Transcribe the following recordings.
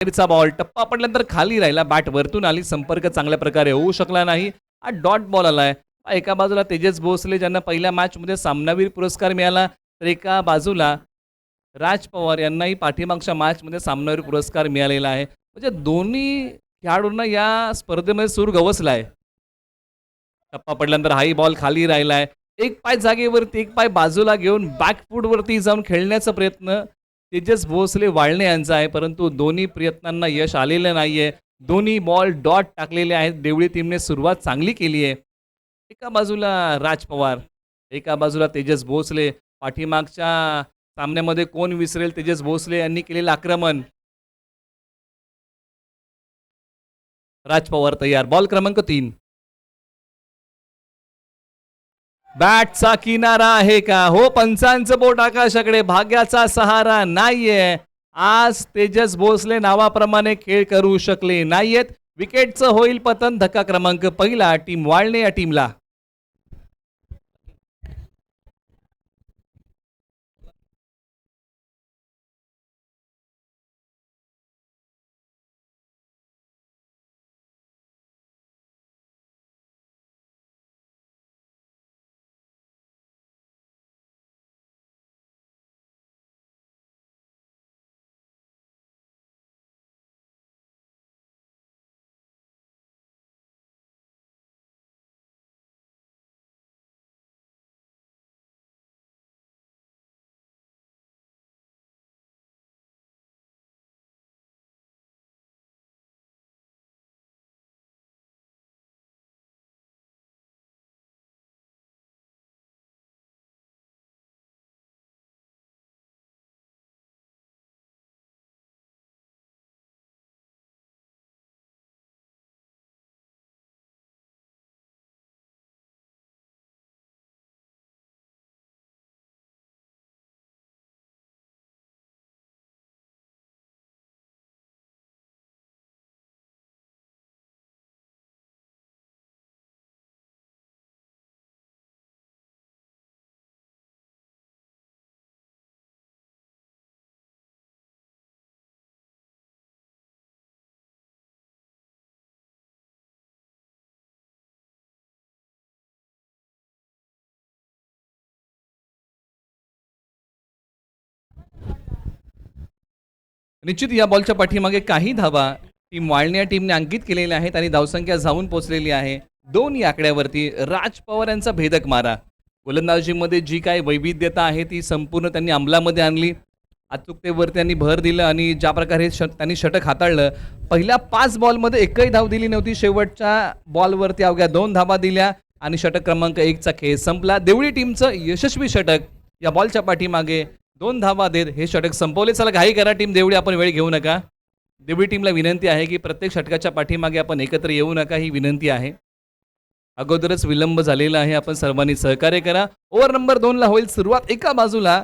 चा बॉल टप्पा पडल्यानंतर खाली राहिला. बॅट वरतून आली. संपर्क चांगल्या प्रकारे होऊ शकला नाही. हा डॉट बॉल आलाय. एका बाजूला तेजस भोसले ज्यांना पहिल्या मॅचमध्ये सामनावीर पुरस्कार मिळाला. तर एका बाजूला राज पवार यांनाही पाठीमागच्या मॅचमध्ये सामनावीर पुरस्कार मिळालेला आहे. म्हणजे दोन्ही खेळाडूंना या स्पर्धेमध्ये सूर गवसलाय. टप्पा पडल्यानंतर हाही बॉल खाली राहिलाय. एक पाय जागेवरती एक पाय बाजूला घेऊन बॅकफूटवरती जाऊन खेळण्याचा प्रयत्न तेजस भोसले वाळणे यांचा आहे परंतु दोन्ही प्रयत्नांना यश आलेलं नाही आहे दोन्ही बॉल डॉट टाकलेले आहेत. देवळी टीमने सुरुवात चांगली केली आहे. एका बाजूला राज पवार एका बाजूला तेजस भोसले. पाठीमागच्या सामन्यामध्ये कोण विसरेल? तेजस भोसले यांनी केलेलं आक्रमण. राज पवार तयार. बॉल क्रमांक तीन. बॅटचा किनारा आहे का? हो पंचांचं बोट आकाशाकडे भाग्याचा सहारा नाहीये. आज तेजस भोसले नावाप्रमाणे खेळ करू शकले नाहीयेत. विकेटचं होईल पतन धक्का क्रमांक पहिला टीम वाळणे या टीमला. निश्चित या बॉलच्या पाठीमागे काही धावा. टीम वाळणे या टीमने अंकित केलेल्या आहेत आणि धावसंख्या जाऊन पोहोचलेली आहे. दोन या आकड्यावरती राज पवार यांचा भेदक मारा. गोलंदाजीमध्ये जी काही वैविध्यता आहे ती संपूर्ण त्यांनी अंमलामध्ये आणली. अचूकतेवर त्यांनी भर दिलं आणि ज्या प्रकारे ष त्यांनी षटक हाताळलं पहिल्या पाच बॉलमध्ये एकही धाव दिली नव्हती. शेवटच्या बॉलवरती अवघ्या दोन धावा दिल्या आणि षटक क्रमांक एकचा खेळ संपला. देवळी टीमचं यशस्वी षटक या बॉलच्या पाठीमागे दोन धावा देत हे षटक संपवले. चला घाई करा टीम देवळी आपण वेळ घेऊ नका. देवळी टीमला विनंती आहे की प्रत्येक षटकाच्या पाठीमागे आपण एकत्र येऊ नका ही विनंती आहे. अगोदरच विलंब झालेला आहे आपण सर्वांनी सहकार्य करा. ओव्हर नंबर दोनला होईल सुरुवात एका बाजूला.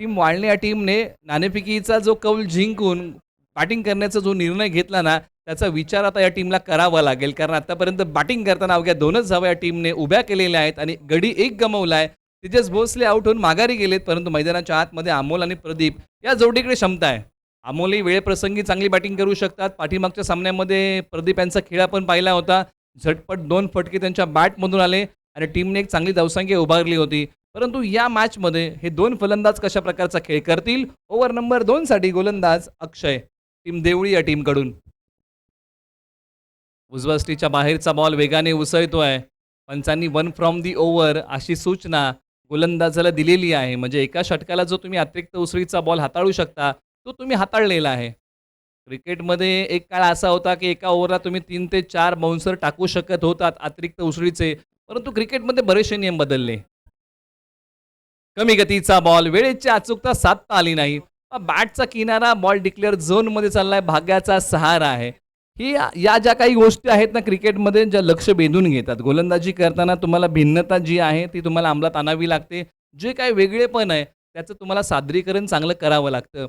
टीम वाळणे या टीमने नाणेफिकीचा जो कौल जिंकून बॅटिंग करण्याचा जो निर्णय घेतला ना त्याचा विचार आता या टीमला करावा लागेल. कारण आतापर्यंत बॅटिंग करताना अवघ्या दोनच धावा या टीमने उभ्या केलेल्या आहेत आणि गडी एक गमवला आहे तेजस भोसले आउट होऊन माघारी गेलेत परंतु मैदानाच्या आतमध्ये अमोल आणि प्रदीप या जोडीकडे क्षमता आहे. अमोलही वेळेप्रसंगी चांगली बॅटिंग करू शकतात. पाठीमागच्या सामन्यामध्ये प्रदीप यांचा खेळ आपण पाहिला होता. झटपट दोन फटके त्यांच्या बॅटमधून आले आणि टीमने एक चांगली धावसंख्या उभारली होती. परंतु या मॅचमध्ये हे दोन फलंदाज कशा प्रकारचा खेळ करतील? ओव्हर नंबर दोनसाठी गोलंदाज अक्षय टीम देवळी या टीमकडून उजव्या स्टीच्या बाहेरचा बॉल वेगाने उसळतोय पंचांनी वन फ्रॉम दी ओव्हर अशी सूचना गोलंदाजाला दिलेली आहे. म्हणजे एका षटकाला जो तुम्ही अतिरिक्त उसळीचा बॉल हाताळू शकता तो तुम्ही हाताळलेला आहे. क्रिकेटमध्ये एक काळ असा होता की एका ओव्हरला तुम्ही तीन ते चार बाउन्सर टाकू शकत होतात अतिरिक्त उसळीचे परंतु क्रिकेटमध्ये बरेचसे नियम बदलले. कमी गतीचा बॉल वेळेची अचूकता साधता आली नाही. बॅटचा किनारा बॉल डिक्लेअर झोनमध्ये चाललाय भाग्याचा सहारा आहे. ही या ज्या काही गोष्टी आहेत ना क्रिकेटमध्ये ज्या लक्ष बेधून घेतात. गोलंदाजी करताना तुम्हाला भिन्नता जी आहे ती तुम्हाला अंमलात आणावी लागते. जे काही वेगळेपण आहे त्याचं तुम्हाला सादरीकरण चांगलं करावं लागतं.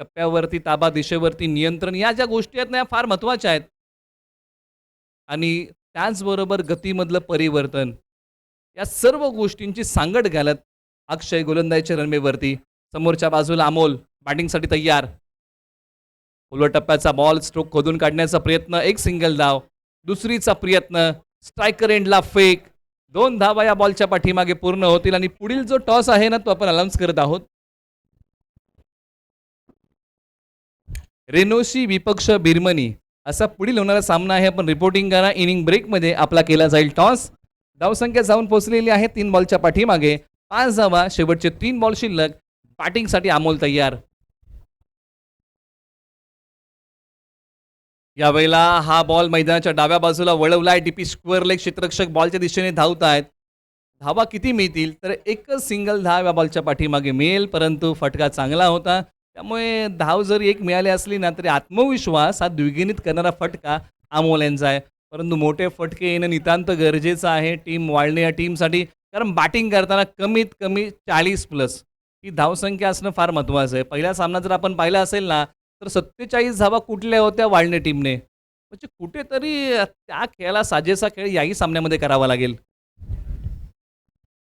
टप्प्यावरती ताबा दिशेवरती नियंत्रण या ज्या गोष्टी आहेत ना या फार महत्त्वाच्या आहेत. आणि त्याचबरोबर गतीमधलं परिवर्तन या सर्व गोष्टींची सांगड घालत अक्षय गोलंदाजीच्या रनवेवरती समोरच्या बाजूला अमोल बॅटिंगसाठी तयार. टप्प्याचा बॉल स्ट्रोक खोदून काढण्याचा प्रयत्न एक सिंगल धाव. दुसरीचा प्रयत्न स्ट्रायकर एंडला फेक दोन धावा या बॉलच्या पाठीमागे पूर्ण होतील आणि पुढील जो टॉस आहे ना तो आपण अनाऊन्स करत आहोत. रेनोशी विपक्ष बिरमनी असा पुढील होणारा सामना आहे. आपण रिपोर्टिंग करा. इनिंग ब्रेकमध्ये आपला केला जाईल टॉस धावसंख्या जाऊन पोहोचलेली आहे तीन बॉलच्या पाठीमागे. पाच धावा शेवटचे तीन बॉल शिल्लक. बॅटिंगसाठी अमोल तयार. यावेळेला हा बॉल मैदानाच्या डाव्या बाजूला वळवलाय. डीपी स्क्वेअर लेग क्षेत्ररक्षक बॉलच्या दिशेने धावत आहेत. धावा किती मिळतील? तर एकच सिंगल धाव या बॉलच्या पाठीमागे मिळेल. परंतु फटका चांगला होता. त्यामुळे धाव जरी एक मिळाली असली ना तरी आत्मविश्वास हा द्विगुणित करणारा फटका अमोल यांचा आहे. परंतु मोठे फटके येणं नितांत गरजेचं आहे. टीम वाळणे या टीमसाठी कारण बॅटिंग करताना कमीत कमी चाळीस प्लस ही धावसंख्या असणं फार महत्त्वाचं आहे. पहिला सामना जर आपण पाहिला असेल ना तर सत्तेचाळीस धावा कुठल्या होत्या वाळणे टीमने? म्हणजे कुठेतरी त्या खेळाला साजेसा खेळ याही सामन्यामध्ये करावा लागेल.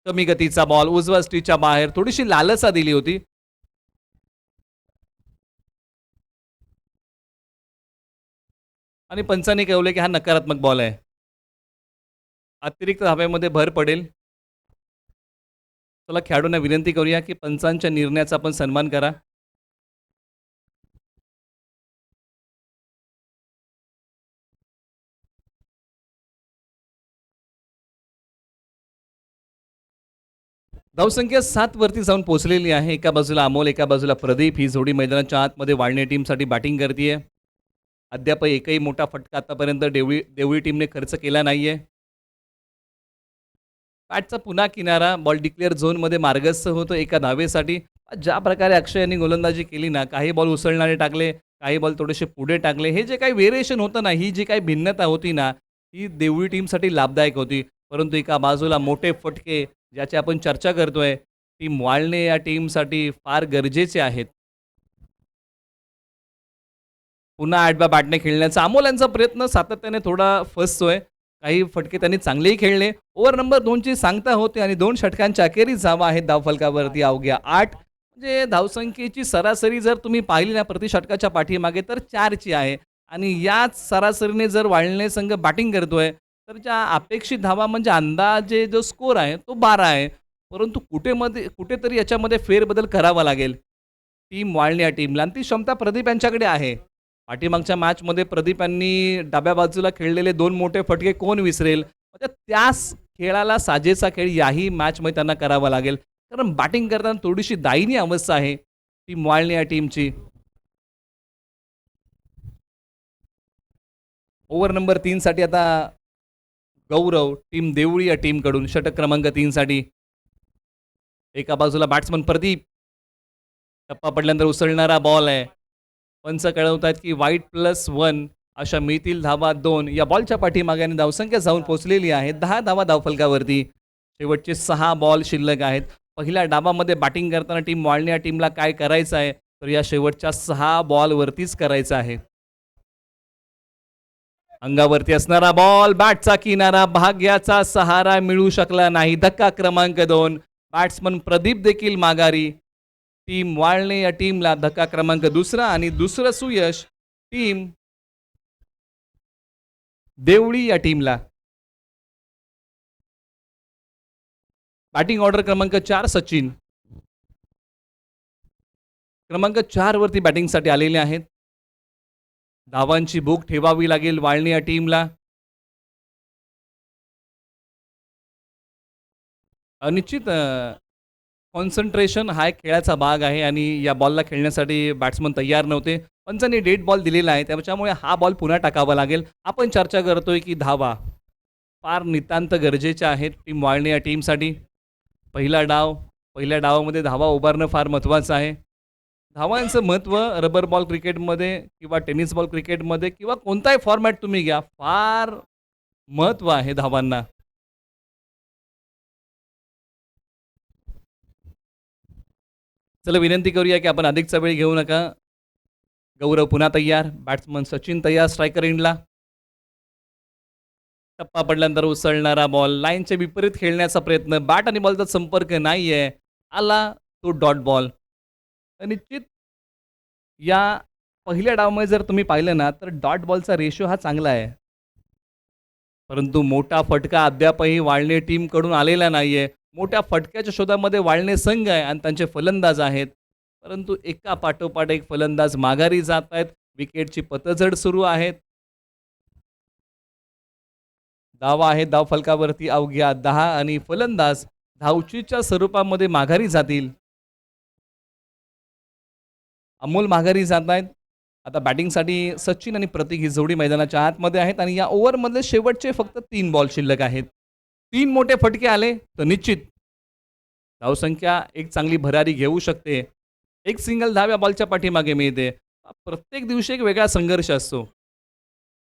कमी गतीचा बॉल उजवा स्टीच्या बाहेर थोडीशी लालसा दिली होती. आणि पंचांनी कळवले की हा नकारात्मक बॉल आहे. अतिरिक्त धाब्यामध्ये भर पडेल. चला खेळाडूंना विनंती करूया की पंचांच्या निर्णयाचा आपण सन्मान करा. धावसंख्या सात वरती जाऊन पोहोचलेली आहे. एका बाजूला अमोल एका बाजूला प्रदीप. ही जोडी मैदानाच्या आतमध्ये वाळणे टीमसाठी बॅटिंग करते अद्याप एकही मोठा फटका आतापर्यंत देवळी देवळी टीमने खर्च केला नाही आहे पॅटचा पुन्हा किनारा बॉल डिक्लेअर झोनमध्ये मार्गस्थ होतो एका धावेसाठी. ज्या प्रकारे अक्षय यांनी गोलंदाजी केली ना काही बॉल उसळणारे टाकले काही बॉल थोडेसे पुढे टाकले. हे जे काही व्हेरिएशन होतं ना ही जी काही भिन्नता होती ना ही देवळी टीमसाठी लाभदायक होती. परंतु एका बाजूला मोठे फटके ज्याची आपण चर्चा करतोय टीम वाळणे या टीमसाठी फार गरजेचे आहेत. पुन्हा आठव्या बॅटने खेळण्याचा अमोल यांचा प्रयत्न सातत्याने थोडा फसतोय. काही फटके त्यांनी चांगलेही खेळले. ओव्हर नंबर दोनची सांगता होते आणि दोन षटकांच्या अखेरीस जावा आहेत धावफलकावरती अवघ्या आठ. म्हणजे धावसंख्येची सरासरी जर तुम्ही पाहिली ना प्रति षटकाच्या पाठीमागे तर चारची आहे. आणि याच सरासरीने जर वाळणे संघ बॅटिंग करतोय तर ज्या अपेक्षित धावा म्हणजे अंदाजे जो स्कोर आहे तो बारा आहे. परंतु कुठेमध्ये कुठेतरी याच्यामध्ये फेरबदल करावा लागेल. टीम वाळणे या टीमला. आणि ती क्षमता प्रदीप यांच्याकडे आहे. पाठीमागच्या मॅचमध्ये प्रदीप यांनी डाव्या बाजूला खेळलेले दोन मोठे फटके कोण विसरेल? म्हणजे त्याच खेळाला साजेचा खेळ याही मॅचमध्ये त्यांना करावा लागेल. कारण बॅटिंग करताना थोडीशी दायनी अवस्था आहे टीम वाळणे या टीमची ओव्हर नंबर तीनसाठी आता गौरव टीम देवळी या टीमकडून षटक क्रमांक तीनसाठी एका बाजूला बॅट्समन प्रदीप. टप्पा पडल्यानंतर उसळणारा बॉल आहे. पंच आहेत की वाईट प्लस वन अशा मिळतील धावा दोन. या बॉलच्या पाठीमागे आणि धावसंख्या जाऊन पोचलेली आहे दहा धावा धावफलकावरती. शेवटचे सहा बॉल शिल्लक आहेत. पहिल्या डाबामध्ये बॅटिंग करताना टीम वाळणे या टीमला काय करायचं आहे? तर या शेवटच्या सहा बॉलवरतीच करायचं आहे. अंगावरती असणारा बॉल बॅटचा किनारा भाग्याचा सहारा मिळू शकला नाही. धक्का क्रमांक दोन. बॅट्समन प्रदीप देखील माघारी. टीम वाळणे या टीमला धक्का क्रमांक दुसरा आणि दुसरं सुयश टीम देवळी या टीमला बॅटिंग ऑर्डर क्रमांक चार सचिन. क्रमांक चार वरती बॅटिंगसाठी आलेले आहेत. धावांची भूक ठेवावी लागेल वाळणी या टीमला. निश्चित कॉन्सन्ट्रेशन हा एक खेळाचा भाग आहे आणि या बॉलला खेळण्यासाठी बॅट्समन तयार नव्हते. पंचांनी डेट बॉल दिलेला आहे त्याच्यामुळे हा बॉल पुन्हा टाकावा लागेल. आपण चर्चा करतोय की धावा फार नितांत गरजेच्या आहेत टीम वाळणे या टीमसाठी पहिला डाव पहिल्या डावामध्ये धावा उभारणं फार महत्त्वाचं आहे. धावांचं महत्त्व रबर बॉल क्रिकेटमध्ये किंवा टेनिस बॉल क्रिकेटमध्ये किंवा कोणताही फॉर्मॅट तुम्ही घ्या फार महत्त्व आहे धावांना. चला विनंती करूया की आपण अधिकचा वेळ घेऊ नका. गौरव पुन्हा तयार बॅट्समन सचिन तयार स्ट्रायकर इंडला. टप्पा पडल्यानंतर उसळणारा बॉल लाईनच्या विपरीत खेळण्याचा प्रयत्न बॅट आणि बॉलचा संपर्क नाही आहे आला तो डॉट बॉल निश्चित या पहिल्या डावमध्ये जर तुम्ही पाहिलं ना तर डॉट बॉलचा रेशो हा चांगला आहे. परंतु मोठा फटका अद्यापही वाळणे टीमकडून आलेला नाही आहे मोठ्या फटक्याच्या शोधामध्ये वाळणे संघ आहे आणि त्यांचे फलंदाज आहेत. परंतु एका पाठोपाठ एक फलंदाज माघारी जात आहेत. विकेटची पतझड सुरू आहेत. धावा आहे धाव फलकावरती अवघ्या दहा आणि फलंदाज धावचीच्या स्वरूपामध्ये माघारी जातील. अमोल माघारी जात आहेत आता बॅटिंगसाठी सचिन आणि प्रतीक ही जोडी मैदानाच्या आतमध्ये आहेत आणि या ओव्हरमधले शेवटचे फक्त तीन बॉल शिल्लक आहेत. तीन मोठे फटके आले तर निश्चित धावसंख्या एक चांगली भरारी घेऊ शकते. एक सिंगल धाव्या बॉलच्या पाठीमागे मिळते. प्रत्येक दिवशी एक वेगळा संघर्ष असतो.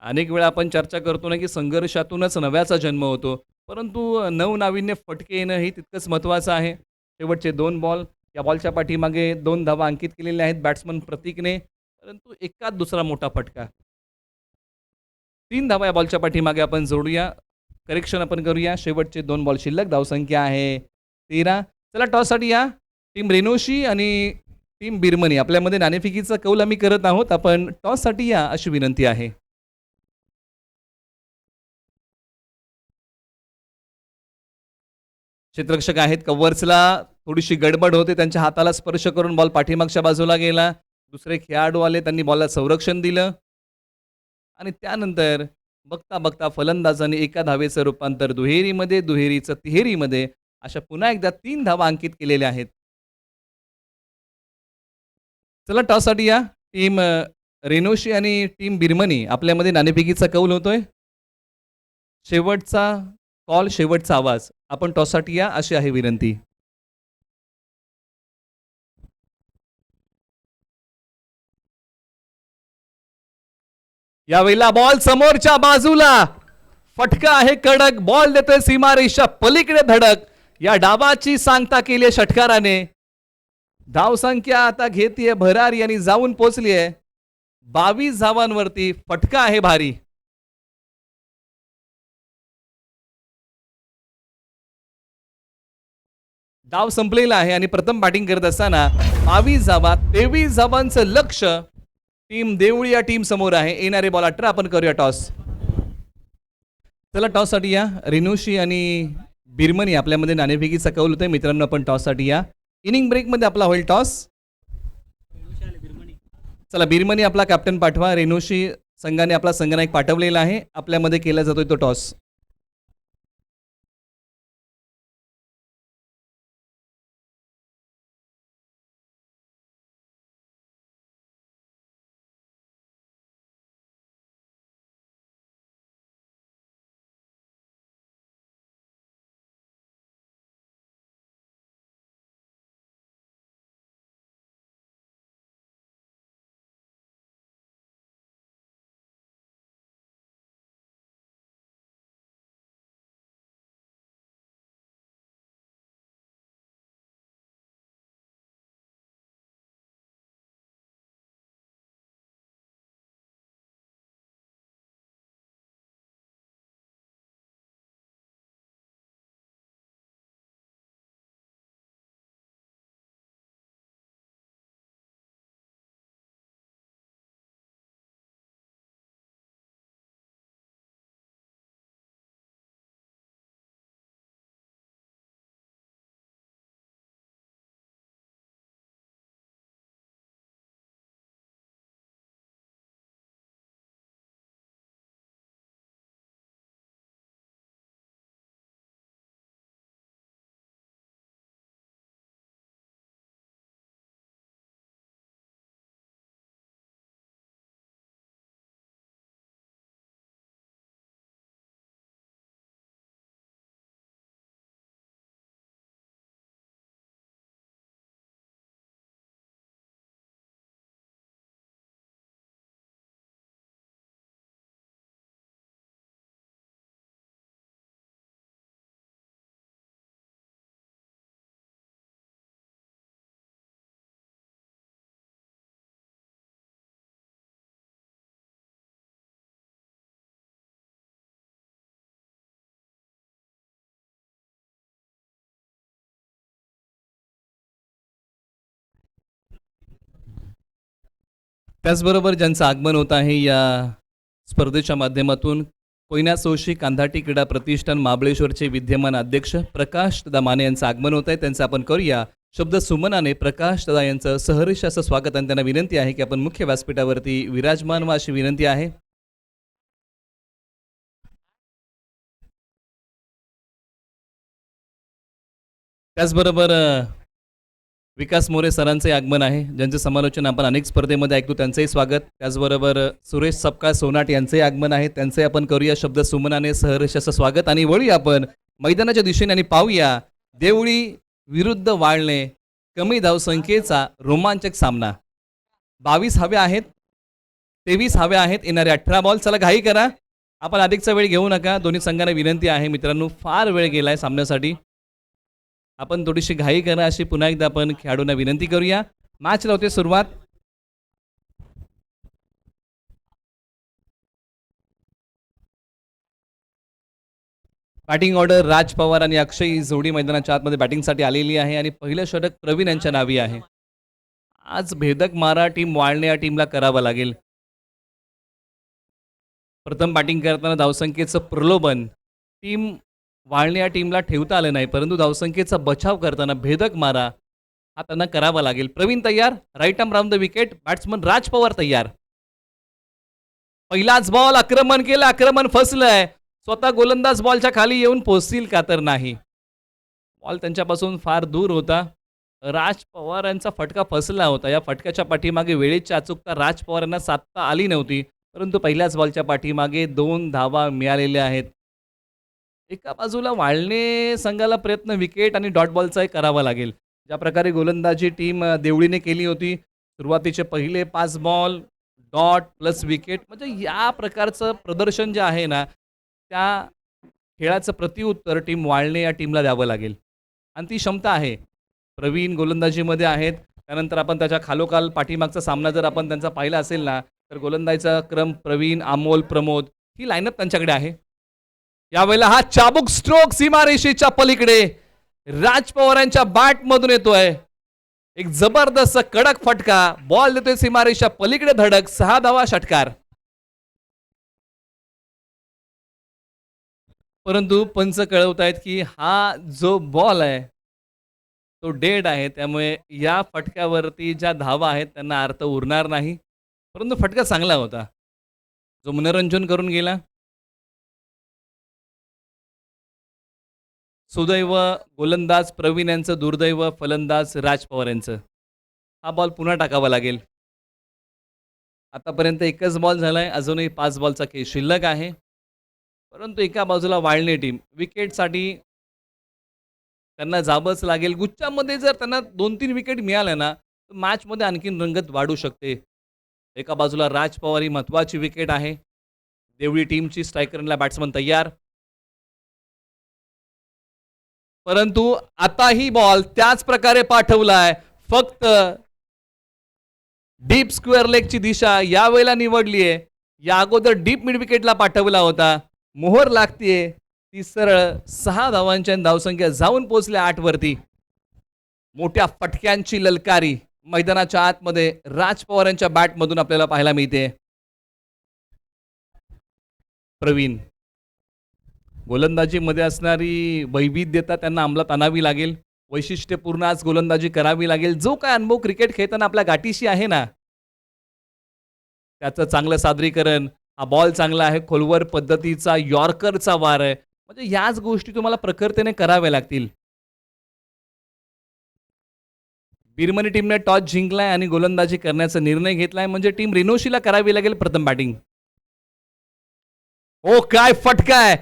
अनेक वेळा आपण चर्चा करतो ना की संघर्षातूनच नव्याचा जन्म होतो. परंतु नवनाविन्य फटके येणं हे तितकंच महत्त्वाचं आहे. शेवटचे दोन बॉल या बॉलच्या पाठीमागे दोन धावा अंकित केलेल्या आहेत बॅट्समन प्रतीकने परंतु एकाच दुसरा मोठा फटका. तीन धावा या बॉलच्या पाठीमागे आपण जोडूया. करेक्शन आपण करूया. शेवटचे दोन बॉल शिल्लक धावसंख्या आहे तेरा. चला टॉससाठी या. टीम रेनोशी आणि टीम बिरमनी आपल्यामध्ये नाणेफिकीचा कौल आम्ही करत आहोत. आपण टॉससाठी या अशी विनंती आहे. क्षेत्रक्षक आहेत कव्हर्सला थोडीशी गडबड होते त्यांच्या हाताला स्पर्श करून बॉल पाठीमागच्या बाजूला गेला. दुसरे खेळाडू आले त्यांनी बॉलला संरक्षण दिलं. आणि त्यानंतर बघता बघता फलंदाजांनी एका धावेचं रूपांतर दुहेरीमध्ये दुहेरीचं तिहेरीमध्ये अशा पुन्हा एकदा तीन धावा अंकित केलेल्या आहेत. चला टॉससाठी या. टीम रेनोशी आणि टीम बिरमनी आपल्यामध्ये नाणेफेकीचा कौल होतोय. शेवटचा कॉल शेवटचा आवाज. आपण टॉससाठी या अशी आहे विनंती. यावेळेला बॉल समोरच्या बाजूला. फटका आहे कडक बॉल देतोय सीमारेषा पलीकडे धडक. या डावाची सांगता केली आहे षटकाराने. धावसंख्या आता घेतीये भरारी यांनी जाऊन पोचली आहे. बावीस धावांवरती फटका आहे भारी. डाव संपलेला आहे आणि प्रथम बॅटिंग करत असताना बावीस धावा तेवीस धावांचं लक्ष. टीम देऊळ या टीम समोर आहे. येणारे बॉल अठरा आपण करूया टॉस चला टॉससाठी या. रेणुशी आणि बिरमनी आपल्यामध्ये नाणेफेकीचा कौल होतोय मित्रांनो आपण टॉससाठी या. इनिंग ब्रेकमध्ये आपला होईल टॉस चला बिरमनी आपला कॅप्टन पाठवा. रेणुशी संघाने आपला संघनायक पाठवलेला आहे. आपल्यामध्ये केला जातोय तो टॉस त्याचबरोबर ज्यांचं आगमन होत आहे या स्पर्धेच्या माध्यमातून कोयना सोशी कांधाटी क्रीडा प्रतिष्ठान महाबळेश्वरचे विद्यमान अध्यक्ष प्रकाश दादा माने यांचं आगमन होत आहे. त्यांचं आपण करूया शब्द सुमनाने. प्रकाश दादा यांचं सहर्ष असं स्वागत आणि त्यांना विनंती आहे की आपण मुख्य व्यासपीठावरती विराजमान व अशी विनंती आहे. त्याचबरोबर विकास मोरे सरांचे आगमन आहे. ज्यांचे समालोचन आपण अनेक स्पर्धेमध्ये ऐकतो त्यांचंही स्वागत. त्याचबरोबर सुरेश सपकाळ सोनाट यांचंही आगमन आहे. त्यांचे आपण करूया शब्द सुमनाने सहर्ष असं स्वागत आणि वळूया आपण मैदानाच्या दिशेने आणि पाहूया देवळी विरुद्ध वाळणे कमी धावसंख्येचा रोमांचक सामना. बावीस हवे आहेत तेवीस हवे आहेत येणारे अठरा बॉल चला घाई करा. आपण अधिकचा वेळ घेऊ नका. दोन्ही संघांना विनंती आहे मित्रांनो फार वेळ गेला आहे सामन्यासाठी. आपण थोडीशी घाई करा अशी पुन्हा एकदा आपण खेळाडूंना विनंती करूया. मॅच लावते सुरुवात. बॅटिंग ऑर्डर राज पवार आणि अक्षय जोडी मैदानाच्या आतमध्ये बॅटिंगसाठी आलेली आहे आणि पहिलं षटक प्रवीण यांच्या नावी आहे. आज भेदक मारा टीम वाळणे या टीमला करावा लागेल. प्रथम बॅटिंग करताना धावसंख्येचं प्रलोभन. टीम वाळणे या टीमला ठेवता आलं नाही परंतु धावसंख्येचा बचाव करताना भेदक मारा हा त्यांना करावा लागेल. प्रवीण तयार right arm round the wicket batsman Raj Pawar तयार. पहिलाच बॉल आक्रमण केलं आक्रमण फसलंय. स्वतः गोलंदाज बॉलच्या खाली येऊन पोचतील का तर नाही. बॉल त्यांच्यापासून फार दूर होता. राज पवार यांचा फटका फसला होता. या फटक्याच्या पाठीमागे वेळेची अचूकता राज पवार यांना साधता आली नव्हती. परंतु पहिल्याच बॉलच्या पाठीमागे दोन धावा मिळालेल्या आहेत. एका बाजूला वाळणे संघाला प्रयत्न विकेट आणि डॉट बॉलचाही करावा लागेल. ज्या प्रकारे गोलंदाजी टीम देवळीने केली होती सुरुवातीचे पहिले पाच बॉल डॉट प्लस विकेट म्हणजे या प्रकारचं प्रदर्शन जे आहे ना त्या खेळाचं प्रतिउत्तर टीम वाळणे या टीमला द्यावं लागेल. आणि ती क्षमता आहे. प्रवीण गोलंदाजीमध्ये आहेत. त्यानंतर आपण त्याच्या खालोखाल पाठीमागचा सामना जर आपण त्यांचा पाहिला असेल ना तर गोलंदाजीचा क्रम प्रवीण अमोल प्रमोद ही लाईनअप त्यांच्याकडे आहे. यावेळेला हा चाबुक स्ट्रोक सीमारेषेच्या पलीकडे राज पवारांच्या बॅट मधून येतोय. एक जबरदस्त कडक फटका बॉल देतोय सीमारेषा पलीकडे धडक सहा धावा षटकार. परंतु पंच कळवतायत की हा जो बॉल आहे तो डेड आहे. त्यामुळे या फटक्यावरती ज्या धावा आहेत त्यांना अर्थ उरणार नाही. परंतु फटका चांगला होता. जो मनोरंजन करून गेला. सुदैव गोलंदाज प्रवीण यांचं दुर्दैव फलंदाज राज पवार यांचं. हा बॉल पुन्हा टाकावा लागेल. आतापर्यंत एकच बॉल झालाय अजूनही पाच बॉलचा खेळ शिल्लक आहे. परंतु एका बाजूला वाळणे टीम विकेटसाठी त्यांना जावंच लागेल. गुच्छामध्ये जर त्यांना दोन तीन विकेट मिळाल्या ना तर मॅचमध्ये आणखीन रंगत वाढू शकते. एका बाजूला राज पवार ही महत्त्वाची विकेट आहे. देवळी टीमची स्ट्रायकरला बॅट्समन तयार. परंतु आता ही बॉल त्याच प्रकारे पाठवलाय. फक्त डीप स्क्वेअर लेगची दिशा यावेळेला निवडली आहे. या अगोदर डीप मिड विकेटला पाठवला होता. मोहर लागतीये. ती सरळ सहा धावांच्या धावसंख्या जाऊन पोचल्या आठवरती. मोठ्या फटक्यांची ललकारी मैदानाच्या आतमध्ये राज पवारांच्या बॅटमधून आपल्याला पाहायला मिळते. प्रवीण. गोलंदाजीमध्ये असणारी वैविध्यता त्यांना अंमलात आणावी लागेल. वैशिष्ट्यपूर्ण आज गोलंदाजी करावी लागेल. जो काय अनुभव क्रिकेट खेळताना आपल्या गाठीशी आहे ना त्याचं चांगलं सादरीकरण हा बॉल चांगला आहे खोलवर पद्धतीचा यॉर्करचा वार आहे. म्हणजे याच गोष्टी तुम्हाला प्रखरतेने कराव्या लागतील. बिरमनी टीमने टॉस जिंकलाय आणि गोलंदाजी करण्याचा निर्णय घेतलाय. म्हणजे टीम रिनोशीला करावी लागेल प्रथम बॅटिंग ओ काय फटकाय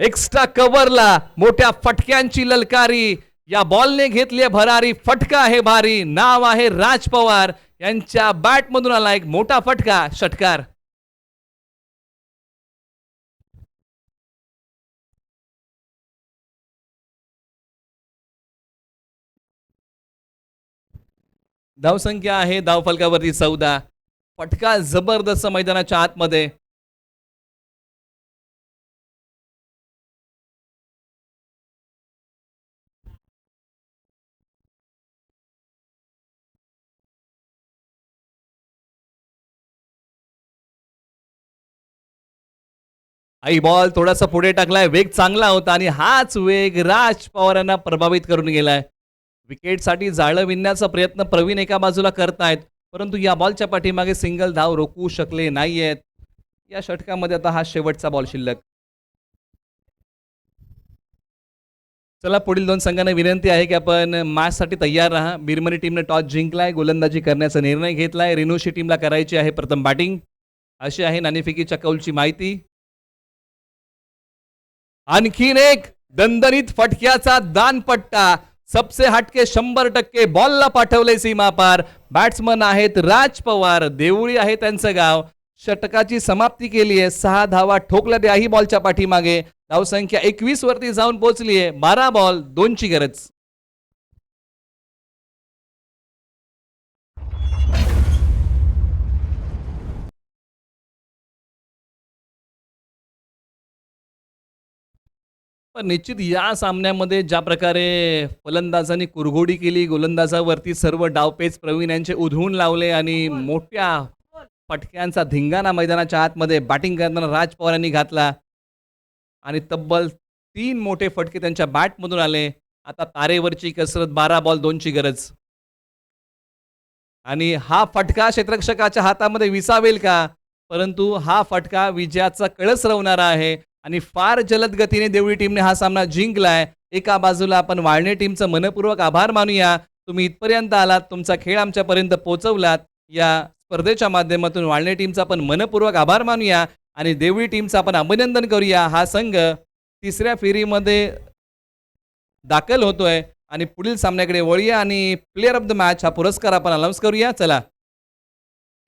एक्स्ट्रा कव्हरला मोठ्या फटक्यांची ललकारी. या बॉलने घेतली आहे भरारी. फटका आहे भारी. नाव आहे राज पवार. यांच्या बॅटमधून आला एक मोठा फटका. षटकार. धावसंख्या आहे धावफलकावरती चौदा. फटका जबरदस्त मैदानाच्या आतमध्ये. आई बॉल थोडासा पुढे टाकलाय वेग चांगला होता आणि हाच वेग राज पवारांना प्रभावित करून गेलाय. विकेटसाठी जाळं विणण्याचा प्रयत्न प्रवीण एका बाजूला करतायत परंतु या बॉलच्या पाठीमागे सिंगल धाव रोखू शकले नाहीयेत. या षटकामध्ये आता हा शेवटचा बॉल शिल्लक. चला पुढील दोन संघांना विनंती आहे की आपण मॅचसाठी तयार राहा. बिरमणी टीमने टॉस जिंकलाय गोलंदाजी करण्याचा निर्णय घेतलाय. रेणुशी टीमला करायची आहे प्रथम बॅटिंग. अशी आहे नाणेफिकीच्या कौलची माहिती. आणखीन एक दणदणीत फटक्याचा दानपट्टा. सबसे हटके शंभर टक्के बॉलला पाठवले सीमा पार. बॅट्समन आहेत राज पवार देवळी आहे त्यांचं गाव. षटकाची समाप्ती केली आहे. सहा धावा ठोकल्या त्याही बॉलच्या पाठीमागे. धावसंख्या एकवीस वरती जाऊन पोहोचली आहे. बारा बॉल दोनची गरज. पण निश्चित या सामन्यामध्ये ज्या प्रकारे फलंदाजांनी कुरघोडी केली गोलंदाजावरती सर्व डावपेच प्रवीण यांचे उधळून लावले आणि मोठ्या फटक्यांचा धिंगाणा मैदानाच्या आतमध्ये बॅटिंग करताना राज पवार यांनी घातला. आणि तब्बल तीन मोठे फटके त्यांच्या बॅटमधून आले. आता तारेवरची कसरत बारा बॉल दोनची गरज. आणि हा फटका क्षेत्ररक्षकाच्या हातामध्ये विसावेल का? परंतु हा फटका विजयाचा कळस रवणारा आहे. आणि फार जलद गतीने देवळी टीमने हा सामना जिंकलाय. एका बाजूला आपण वाळणे टीमचं मनपूर्वक आभार मानूया. तुम्ही इथपर्यंत आलात तुमचा खेळ आमच्यापर्यंत पोहोचवलात या स्पर्धेच्या माध्यमातून वाळणे टीमचा आपण मनपूर्वक आभार मानूया आणि देवळी टीमचं आपण अभिनंदन करूया. हा संघ तिसऱ्या फेरीमध्ये दाखल होतोय आणि पुढील सामन्याकडे वळूया आणि प्लेअर ऑफ द मॅच हा पुरस्कार आपण अनाऊन्स करूया. चला.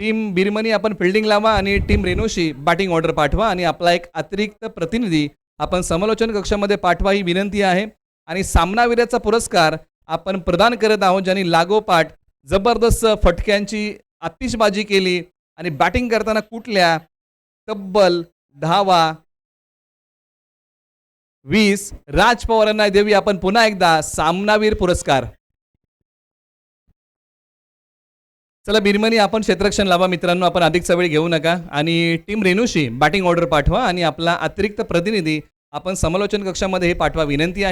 टीम बिरमनी आपण फिल्डिंग लावा आणि टीम रेनोशी बॅटिंग ऑर्डर पाठवा आणि आपला एक अतिरिक्त प्रतिनिधी आपण समालोचन कक्षामध्ये पाठवा ही विनंती आहे. आणि सामनावीराचा पुरस्कार आपण प्रदान करत आहोत ज्यांनी लागोपाठ जबरदस्त फटक्यांची आतिषबाजी केली आणि बॅटिंग करताना कुठल्या तब्बल धावा वीस राज पवारांना देवी आपण पुन्हा एकदा सामनावीर पुरस्कार. चला बिरमनी आपण क्षेत्रक्षण लावा मित्रांनो आपण अधिकचा वेळ घेऊ नका. आणि टीम रेणूशी बॅटिंग ऑर्डर पाठवा आणि आपला अतिरिक्त प्रतिनिधी आपण समालोचन कक्षामध्ये हे पाठवा. विनंती आहे.